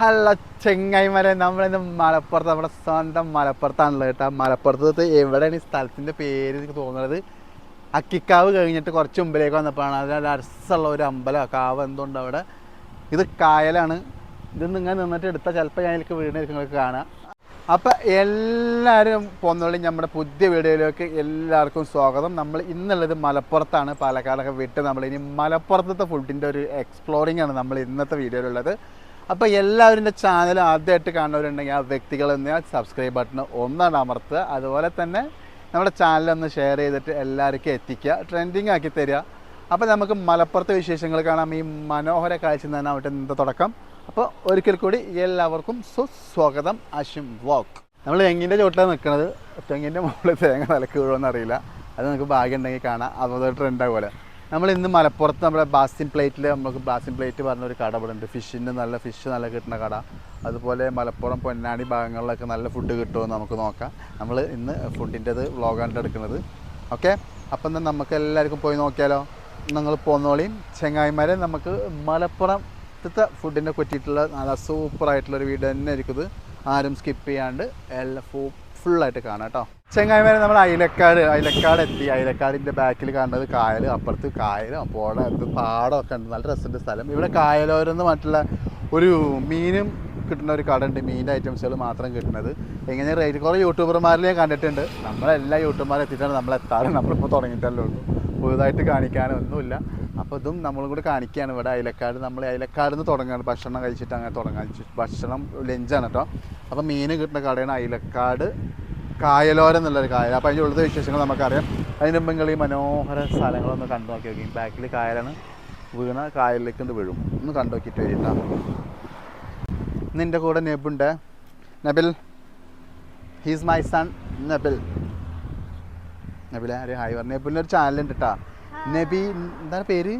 Hello ചെങ്ങായിമാരെ. നമ്മളിന്ന് മലപ്പുറത്ത് നമ്മുടെ സ്വന്തം മലപ്പുറത്താണല്ലോ കേട്ടോ. മലപ്പുറത്ത് എവിടെയാണ് ഈ സ്ഥലത്തിന്റെ പേര് എനിക്ക് തോന്നുന്നത്? അക്കിക്കാവ് കഴിഞ്ഞിട്ട് കുറച്ച് മുമ്പിലേക്ക് വന്നപ്പോഴാണ്. അതിൽ അരസുള്ള ഒരു അമ്പലം കാവ് എന്തുണ്ട് അവിടെ? ഇത് കായലാണ്. ഇത് നിങ്ങൾ നിന്നിട്ട് എടുത്താൽ ചിലപ്പോൾ ഞാൻ എനിക്ക് വീടിനെ നിങ്ങൾക്ക് കാണാം. അപ്പം എല്ലാവരും പോകുന്നുള്ളിൽ നമ്മുടെ പുതിയ വീഡിയോയിലേക്ക് എല്ലാവർക്കും സ്വാഗതം. നമ്മൾ ഇന്നുള്ളത് മലപ്പുറത്താണ്. പാലക്കാടൊക്കെ വിട്ട് നമ്മൾ ഇനി മലപ്പുറത്തെ ഫുഡിന്റെ ഒരു എക്സ്പ്ലോറിംഗ് ആണ് നമ്മൾ ഇന്നത്തെ വീഡിയോയിലുള്ളത്. അപ്പോൾ എല്ലാവരും എന്റെ ചാനൽ ആദ്യമായിട്ട് കാണുന്നവരുണ്ടെങ്കിൽ ആ വ്യക്തികൾ എന്ന് സബ്സ്ക്രൈബ് ബട്ടൺ ഒന്നാണ് അമർത്തുക. അതുപോലെ തന്നെ നമ്മുടെ ചാനൽ ഒന്ന് ഷെയർ ചെയ്തിട്ട് എല്ലാവർക്കും എത്തിക്കുക. ട്രെൻഡിങ് ആക്കി തരിക. അപ്പോൾ നമുക്ക് മലപ്പുറത്തെ വിശേഷങ്ങൾ കാണാം. ഈ മനോഹര കാഴ്ച തന്നെ അവിടെ ഇന്നത്തെ തുടക്കം? അപ്പോൾ ഒരിക്കൽ കൂടി എല്ലാവർക്കും സുസ്വാഗതം. അശിം വാക്ക് നമ്മൾ തെങ്ങിന്റെ ചോട്ടിലാണ് നിൽക്കുന്നത്. തെങ്ങിന്റെ മുകളിൽ തേങ്ങ നിലയ്ക്ക് വീഴുമെന്ന് അറിയില്ല അത് നമുക്ക് ഭാഗ്യം ഉണ്ടെങ്കിൽ കാണാം. അതുപോലെ ട്രെൻഡ് പോലെ നമ്മൾ ഇന്ന് മലപ്പുറത്ത് നമ്മുടെ ബാസിൻ പ്ലേറ്റിൽ നമുക്ക് ബാസിൻ പ്ലേറ്റ് പറഞ്ഞൊരു കട ഇവിടെ ഉണ്ട് ഫിഷിന്റെ നല്ല ഫിഷ് നല്ല കിട്ടുന്ന കട. അതുപോലെ മലപ്പുറം പൊന്നാനി ഭാഗങ്ങളിലൊക്കെ നല്ല ഫുഡ് കിട്ടുമെന്ന് നമുക്ക് നോക്കാം. നമ്മൾ ഇന്ന് ഫുഡിന്റെത് വ്ളോഗാണ് എടുക്കുന്നത്. ഓക്കെ അപ്പം എന്നാൽ നമുക്ക് എല്ലാവർക്കും പോയി നോക്കിയാലോ? നിങ്ങൾ പോന്നോളിയും ചെങ്ങായിമാരെ നമുക്ക് മലപ്പുറത്തെ ഫുഡിനെ പറ്റിയിട്ടുള്ള നല്ല സൂപ്പറായിട്ടുള്ളൊരു വീഡിയോ തന്നെ ആയിരിക്കും ആരും സ്കിപ്പ് ചെയ്യാണ്ട് എല്ലാ ഫു ഫുള്ളായിട്ട് കാണാം കേട്ടോ. ചെങ്ങായിമാരെ നമ്മൾ അയിലക്കാട് അയിലക്കാട് എത്തി. അയിലക്കാടിന്റെ ബാക്കിൽ കാണുന്നത് കായൽ അപ്പുറത്ത് കായലും. പുഴ പാടമൊക്കെ ഉണ്ട്. നല്ല രസമുണ്ട് സ്ഥലം. ഇവിടെ കായലോരെന്ന് മറ്റുള്ള ഒരു മീനും കിട്ടുന്ന ഒരു കട ഉണ്ട് മീന്റെ ഐറ്റംസുകൾ മാത്രം കിട്ടുന്നത്. എങ്ങനെ റേറ്റ് കുറേ യൂട്യൂബർമാരിൽ കണ്ടിട്ടുണ്ട്. നമ്മളെല്ലാ യൂട്യൂബർമാരും എത്തിയിട്ടാണ് നമ്മൾ എത്താറ് നമ്മളിപ്പോൾ തുടങ്ങിയിട്ടല്ലേ ഉള്ളൂ. പുതുതായിട്ട് കാണിക്കാനൊന്നുമില്ല. അപ്പോൾ ഇതും നമ്മളും കൂടി കാണിക്കുകയാണ് ഇവിടെ അയലക്കാട് നമ്മൾ അയലക്കാട് നിന്ന് തുടങ്ങുകയാണ് ഭക്ഷണം കഴിച്ചിട്ട് അങ്ങനെ തുടങ്ങാൻ ഭക്ഷണം ലഞ്ചാണ് കേട്ടോ. അപ്പോൾ മീൻ കിട്ടുന്ന കടയാണ് അയലക്കാട് കായലോരം എന്നുള്ളൊരു കായൽ. അപ്പോൾ അതിന്റെ ഉള്ളത് വിശേഷങ്ങൾ നമുക്കറിയാം. അതിന് മുമ്പ് നിങ്ങൾ ഈ മനോഹര സ്ഥലങ്ങളൊന്ന് കണ്ടു നോക്കി നോക്കി. ബാക്കിൽ കായലാണ് വീണ കായലിലേക്ക് ഒന്ന് വീഴും. ഒന്ന് കണ്ടു നോക്കിയിട്ട് വരിട്ടാ നിന്റെ കൂടെ നെബുണ്ട്. Nabil. He's my son Nabil. നബിലെ ഒരു ഹായ് പറഞ്ഞു. നബിലിന് ഒരു ചാനലുണ്ട് കേട്ടോ നബി എന്താണ് പേര്?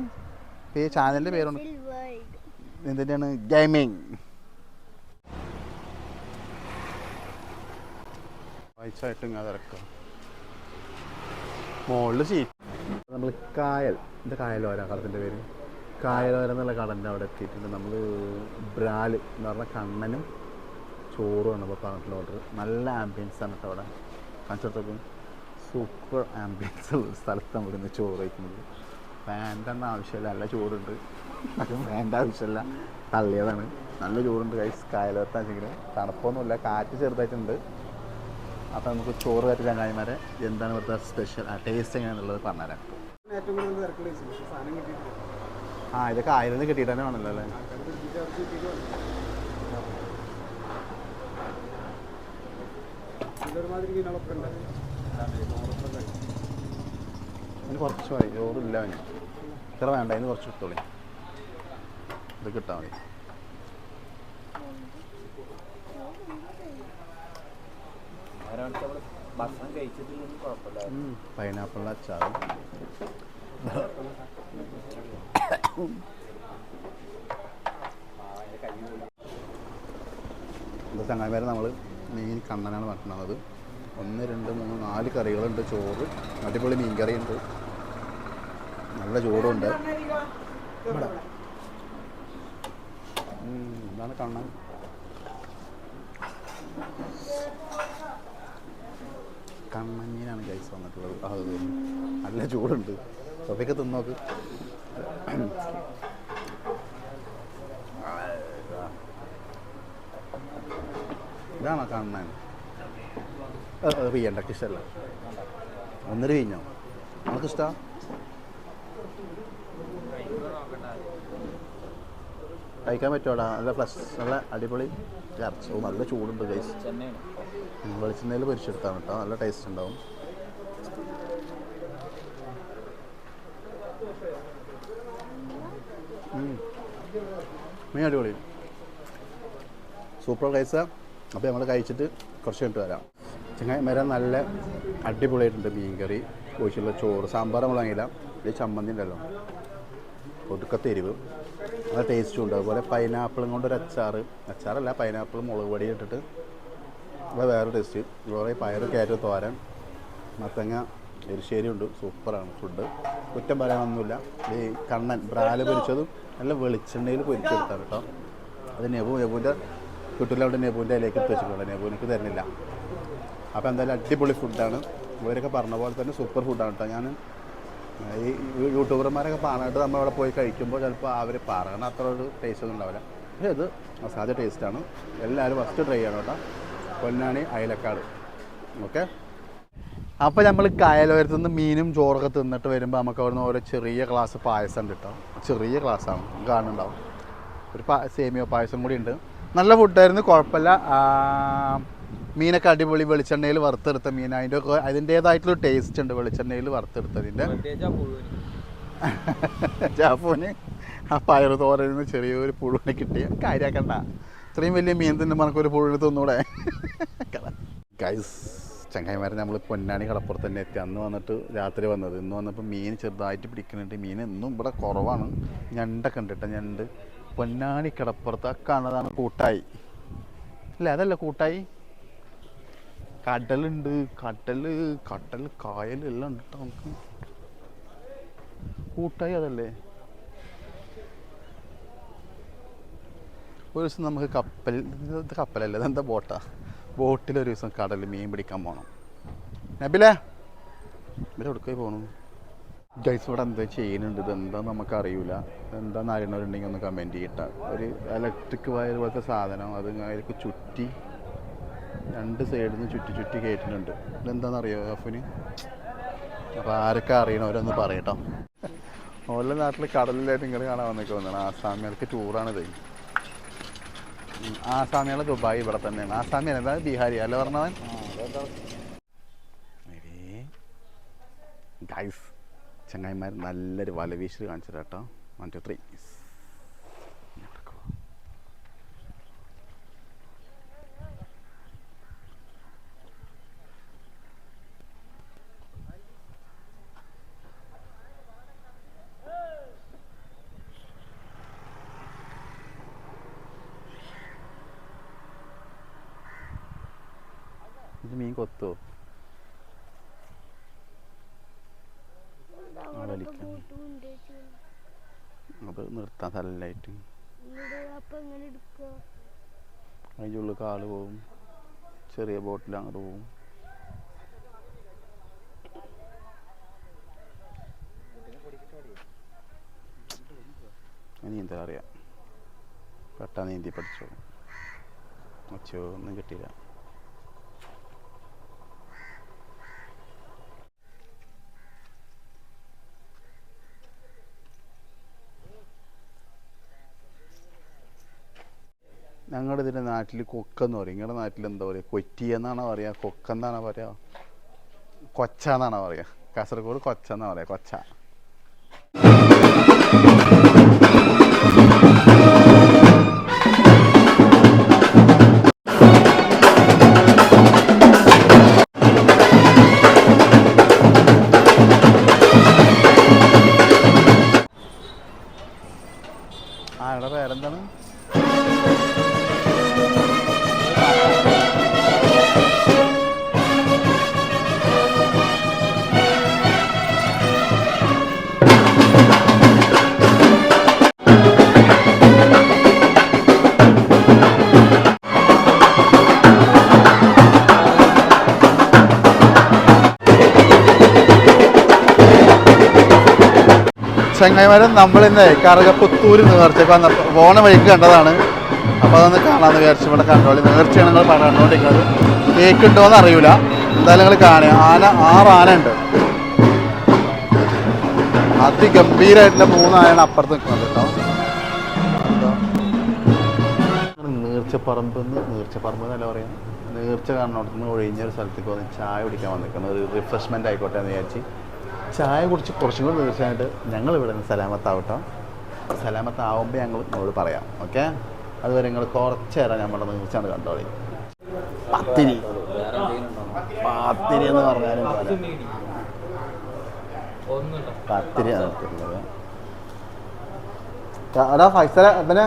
പേര് ചാനലിന്റെ പേരുണ്ട് എന്തിന്റെയാണ് ഗെയിമിങ് വായിച്ചായിട്ട് ഇങ്ങനെ ഇറക്കാം മുകളിൽ സീറ്റ് നമ്മൾ കായൽ. ഇത് കായലോര കടത്തിന്റെ പേര്. കായലോര എന്നുള്ള കടലിന്റെ അവിടെ എത്തിയിട്ടുണ്ട്. നമ്മൾ ബ്രാൽ എന്ന് പറഞ്ഞ കണ്ണനും ചോറുമാണ് ഇപ്പോൾ പറഞ്ഞിട്ടുള്ള ഓർഡർ നല്ല ആംബിയൻസ് ആണ് കേട്ടോ അവിടെ. കാണിച്ചോട്ടൊക്കെ സൂപ്പർ ആംബിയൻസ് ഉള്ള സ്ഥലത്ത് നമ്മൾ ഇന്ന് ചോറ് കഴിക്കുന്നത്. വേണ്ടെന്ന ആവശ്യമില്ല നല്ല ചോറുണ്ട്. അത് വേണ്ട ആവശ്യമില്ല. തള്ളിയതാണ്. നല്ല ചോറുണ്ട് കൈസ് കായലോത്താച്ചെങ്കിൽ തണുപ്പൊന്നുമില്ല കാറ്റ് ചെറുതായിട്ടുണ്ട്. അപ്പോൾ നമുക്ക് ചോറ് കാറ്റ് ചങ്ങായിമാരെ എന്താണ് ഇവിടുത്തെ സ്പെഷ്യൽ ആ ടേസ്റ്റ് എങ്ങനെയാണെന്നുള്ളത് പറഞ്ഞുതരാം. ആ ഇതൊക്കെ ആയിരം നിന്ന് കിട്ടിയിട്ട് തന്നെ വേണമല്ലോ അല്ലേ? ഇതൊരുമാതിരി മീനുകളൊക്കെ ഉണ്ട്. അതിന് കുറച്ച് മതി. ചോറില്ല അവന്. ഇത്ര വേണ്ട അതിന് കുറച്ച് എടുത്തോളി ഇത് കിട്ടാൻ മതി. പൈനാപ്പിളിന്റെ അച്ചാറും. ഇത് ചങ്ങായിമാരെ നമ്മൾ മെയിൻ കണ്ണനാണ് വെട്ടുന്നത് ഒന്ന് രണ്ട് മൂന്ന് നാല് കറികളുണ്ട്. ചോറ് അടിപൊളി മീൻ ഉണ്ട് നല്ല ചോറുണ്ട് എന്താണ് കണ്ണൻ കണ്ണഞ്ഞീനാണ് ഗൈസ് വന്നിട്ടുള്ളത്. അത് നല്ല ചൂടുണ്ട്. സഭയൊക്കെ തിന്നോക്ക് ഇതാണോ കണ്ണൻ? പെയ്യണ്ടക്ക് ഇഷ്ടമല്ല ഒന്നര നമുക്ക് ഇഷ്ടമാണ് കഴിക്കാൻ പറ്റുമോടാ നല്ല ഫ്ലസ് നല്ല അടിപൊളി ഇറച്ചി. ഓ നല്ല ചൂടുണ്ട് ഗൈസ് വെളിച്ചെണ്ണയിൽ പൊരിച്ചെടുത്താണ് കേട്ടോ നല്ല ടേസ്റ്റ് ഉണ്ടാവും. മീൻ അടിപൊളി. സൂപ്പർ ഗൈസ അപ്പോൾ നമ്മൾ കഴിച്ചിട്ട് കുറച്ച് കഴിഞ്ഞിട്ട് വരാം. ചങ്ങായി മരം നല്ല അടിപൊളിയായിട്ടുണ്ട് മീൻ കറി ചോറ് സാമ്പാർ നമ്മൾ വാങ്ങിയില്ല. ചമ്മന്തി ഉണ്ടല്ലോ. ഒടുക്കത്തെ എരിവ് നല്ല ടേസ്റ്റും ഉണ്ട്. അതുപോലെ പൈനാപ്പിളും കൊണ്ടൊരു അച്ചാറ്. അച്ചാറല്ല പൈനാപ്പിൾ മുളക് പൊടി ഇട്ടിട്ട്. അത് വേറെ ടേസ്റ്റ് ഇതുപോലെ പയറ് കയറ്റ തോരൻ മത്തങ്ങ എരിശ്ശേരി ഉണ്ട്. സൂപ്പറാണ് ഫുഡ് കുറ്റം പറയാനൊന്നുമില്ല. ഈ കണ്ണൻ ബ്രാൽ പൊരിച്ചതും നല്ല വെളിച്ചെണ്ണയിൽ പൊരിച്ചെടുത്താണ് കേട്ടോ. അത് നെബു നെബുവിന്റെ അവിടെ നെബുവിന്റെ ഇലയ്ക്ക് എടുത്ത് വെച്ചിട്ടുണ്ട് നെബുവിനക്ക് തരുന്നില്ല. അപ്പോൾ എന്തായാലും അടിപൊളി ഫുഡാണ് ഇവരൊക്കെ പറഞ്ഞ പോലെ തന്നെ സൂപ്പർ ഫുഡാണ് കേട്ടോ ഞാൻ ഈ യൂട്യൂബർമാരൊക്കെ പറഞ്ഞിട്ട് നമ്മൾ അവിടെ പോയി കഴിക്കുമ്പോൾ ചിലപ്പോൾ അവർ പറയണ. അത്ര ഒരു ടേസ്റ്റ് ഒന്നും ഉണ്ടാവില്ല. പക്ഷേ ഇത് മസാജ ടേസ്റ്റാണ് എല്ലാവരും ഫസ്റ്റ് ട്രൈ ചെയ്യണം കേട്ടോ പൊന്നാണി അയലക്കാട്. ഓക്കെ അപ്പോൾ നമ്മൾ കായലോരത്ത് നിന്ന് മീനും ചോറൊക്കെ തിന്നിട്ട് വരുമ്പോൾ നമുക്ക് അവിടുന്ന് ഓരോ ചെറിയ ഗ്ലാസ് പായസം ഉണ്ട് കേട്ടോ ചെറിയ ഗ്ലാസ്സാണ് കാണുന്നുണ്ടാവും. ഒരു പാ സേമിയോ പായസം കൂടി ഉണ്ട്. നല്ല ഫുഡായിരുന്നു കുഴപ്പമില്ല. മീനൊക്കെ അടിപൊളി വെളിച്ചെണ്ണയിൽ വറുത്തെടുത്ത മീൻ അതിന്റെ ഒക്കെ അതിന്റേതായിട്ടുള്ള ടേസ്റ്റ് ഉണ്ട് വെളിച്ചെണ്ണയിൽ വറുത്തെടുത്തതിന്റെ. പയർ ജാഫോന് ആ പയറ് തോരയിൽ നിന്ന് ചെറിയൊരു പുഴുവിനെ കിട്ടിയ കാര്യാക്കണ്ട. ഇത്രയും വലിയ മീൻ തന്നെ നമുക്കൊരു പുഴുവിന് തിന്നൂടെ? ഗൈസ് ചങ്ങായിമാരെ നമ്മൾ പൊന്നാണി കടപ്പുറത്ത് തന്നെ എത്തി. അന്ന് വന്നിട്ട് രാത്രി വന്നത്. ഇന്ന് വന്നപ്പോൾ മീൻ ചെറുതായിട്ട് പിടിക്കുന്നുണ്ട്. മീൻ എന്നും ഇവിടെ കുറവാണ്. ഞണ്ടൊക്കെ ഉണ്ട് കേട്ടോ ഞണ്ട്. പൊന്നാണി കടപ്പുറത്ത് ആ കാണുന്നതാണ് കൂട്ടായി. അല്ല? അതല്ല കൂട്ടായി? കടലുണ്ട്. കടൽ കടൽ കായൽ എല്ലാം ഉണ്ട് കേട്ടോ നമുക്ക്. കൂട്ടായി അതല്ലേ? ഒരു ദിവസം നമുക്ക് കപ്പൽ കപ്പലല്ല? ഇതെന്താ ബോട്ടാ? ബോട്ടിൽ ഒരു ദിവസം കടലിൽ മീൻ പിടിക്കാൻ പോകണം നബിലേ? നബില എവിടേക്കായി പോകണം ഗൈസ് ഇവിടെ എന്താ ചെയ്യുന്നുണ്ട്? ഇതെന്താ നമുക്ക് അറിയൂല എന്താന്ന് അറിയണവരുണ്ടെങ്കിൽ ഒന്ന് കമന്റ് ചെയ്യട്ടെ. ഒരു ഇലക്ട്രിക് വയർ പോലത്തെ സാധനം. അത് അതിലേക്ക് ചുറ്റി രണ്ട് സൈഡിൽ നിന്ന് ചുറ്റി ചുറ്റി കയറ്റുന്നുണ്ട് ഇതെന്താണെന്നറിയോ അഫിന്? അപ്പോൾ ആരൊക്കെ അറിയണവരൊന്ന് പറയട്ടോ. ഓരോ നാട്ടിൽ കടലിലായിട്ട് നിങ്ങൾ കാണാൻ വന്നൊക്കെ വന്നതാണ് ആസാമികൾക്ക് ടൂറാണിത്. ആസാമികളെ ദുബായ് ഇവിടെ തന്നെയാണ്. ആസാമിയല്ല എന്താ ബീഹാരി? അല്ല പറഞ്ഞവൻ? ഗൈസ് ചങ്ങായിമാർ നല്ലൊരു വല വീശൽ കാണിച്ചു കേട്ടോ വൺ ടു ത്രീ ഇത് മീൻ കൊത്തോ. അത് നിർത്താൻ എടുക്കുക? അതിന്റെ ഉള്ളിൽ കാൽ പോവും. ചെറിയ ബോട്ടിൽ അങ്ങോട്ട് പോവും. നീന്താ അറിയാം. പെട്ടാ നീന്തി പഠിച്ചോ അച്ചോ ഒന്നും കിട്ടിയില്ല. ഞങ്ങളുടെ ഇതിന്റെ നാട്ടിൽ കൊക്കെന്ന് പറയും. നിങ്ങളുടെ നാട്ടിൽ എന്താ പറയുക കൊറ്റി എന്നാണോ പറയുക കൊക്കെന്നാണോ പറയുക കൊച്ച എന്നാണോ പറയുക കാസർഗോഡ് കൊച്ച എന്നാണ് പറയുക കൊച്ച. ചങ്ങായിമാരൻ നമ്മളിന്ന് കറുകപ്പുത്തൂര് നേർച്ചയ്ക്ക് വന്നപ്പോൾ പോണ വഴിക്ക് കണ്ടതാണ്. അപ്പോൾ അതൊന്ന് കാണാമെന്ന് വിചാരിച്ചു ഇവിടെ കണ്ടോളി. നേർച്ചയാണ് നിങ്ങൾ പറഞ്ഞുകൊണ്ടിരിക്കുന്നത് കേക്ക് ഉണ്ടോയെന്ന് അറിയൂല. എന്തായാലും നിങ്ങൾ കാണുക. ആന ആറ് ആന ഉണ്ട്. അതിഗംഭീരമായിട്ടുള്ള മൂന്നായാണ് അപ്പുറത്ത് നിൽക്കുന്നത് കേട്ടോ. നീർച്ചപ്പറമ്പ് നീർച്ചപ്പറമ്പ് എന്നല്ല പറയാം നീർച്ച കാണുന്നോടത്ത് നിന്ന് ഒഴിഞ്ഞൊരു സ്ഥലത്തേക്ക് വന്ന് ചായ കുടിക്കാൻ വന്നിരിക്കുന്നത് ഒരു റിഫ്രഷ്മെന്റ് ആയിക്കോട്ടെ എന്ന് വിചാരിച്ച് ചായ കുടിച്ച് കുറച്ചും കൂടി തീർച്ചയായിട്ട് ഞങ്ങൾ ഇവിടെ നിന്ന് സലാമത്താവട്ടോ. സലാമത്താവുമ്പോൾ ഞങ്ങൾ നിങ്ങളോട് പറയാം ഓക്കെ? അതുവരെ നിങ്ങൾ കുറച്ച് നേരം നമ്മുടെ നീർച്ചാണ് കണ്ടോളി. പത്തിരി. പത്തിരി എന്ന് പറഞ്ഞാലും പോലെ പത്തിരി നിർത്തുന്നത് എടാ ഫൈസല പിന്നെ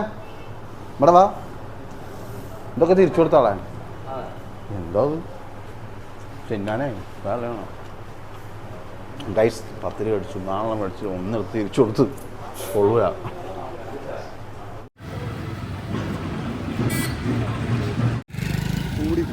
ഇവിടെ വാ. ഇതൊക്കെ തിരിച്ചു കൊടുത്താളെ എന്തോ അത്? തിന്നാനേ വേറെ ഗൈസ് പത്തിരി അടിച്ചു നാളെ മേടിച്ചു ഒന്നെടുത്ത് തിരിച്ചു കൊടുത്ത് കൊള്ളുക. കൂടി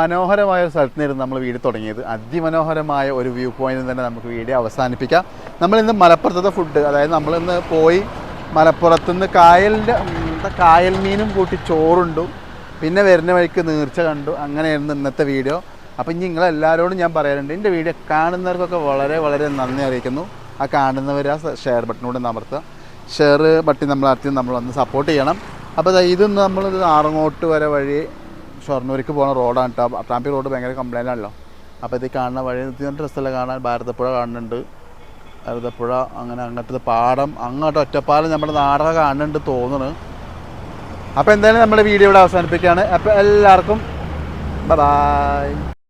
മനോഹരമായ ഒരു സ്ഥലത്ത് നിന്നായിരുന്നു നമ്മൾ വീട് തുടങ്ങിയത്. അതിമനോഹരമായ ഒരു വ്യൂ പോയിന്റിൽ തന്നെ നമുക്ക് വീഡിയോ അവസാനിപ്പിക്കാം. നമ്മളിന്ന് മലപ്പുറത്തെ ഫുഡ് അതായത് നമ്മളിന്ന് പോയി മലപ്പുറത്തുനിന്ന് കായലിന്റെ കായൽ മീനും കൂട്ടി ചോറുണ്ടു. പിന്നെ വരുന്ന വഴിക്ക് നീർച്ച കണ്ടു. അങ്ങനെയായിരുന്നു ഇന്നത്തെ വീഡിയോ. അപ്പം ഇനി നിങ്ങളെല്ലാവരോടും ഞാൻ പറയാറുണ്ട് എന്റെ വീഡിയോ കാണുന്നവർക്കൊക്കെ വളരെ വളരെ നന്ദി അറിയിക്കുന്നു. ആ കാണുന്നവർ ആ ഷെയർ ബട്ടനോട് അമർത്തുക. ഷെയർ ബട്ടൺ നമ്മൾ അർത്തി നമ്മളൊന്ന് സപ്പോർട്ട് ചെയ്യണം. അപ്പോൾ ഇതൊന്ന് നമ്മൾ ആറങ്ങോട്ട് വരെ വഴി ഷൊർണൂർക്ക് പോകുന്ന റോഡാണ് കേട്ടോ ട്രാമ്പി റോഡ് ഭയങ്കര കംപ്ലൈന്റ് ആണല്ലോ. അപ്പോൾ ഇത് കാണുന്ന വഴി ഡ്രസ്സെല്ലാം കാണാൻ ഭാരതപ്പുഴ കാണുന്നുണ്ട്. ഭാരതപ്പുഴ അങ്ങനെ അങ്ങനത്തെ പാടം അങ്ങോട്ട് ഒറ്റപ്പാലം നമ്മുടെ നാടകം കാണുന്നുണ്ട് തോന്നുന്നു. അപ്പോൾ എന്തായാലും നമ്മുടെ വീഡിയോ ഇവിടെ അവസാനിപ്പിക്കുകയാണ്. അപ്പോൾ എല്ലാവർക്കും ബൈ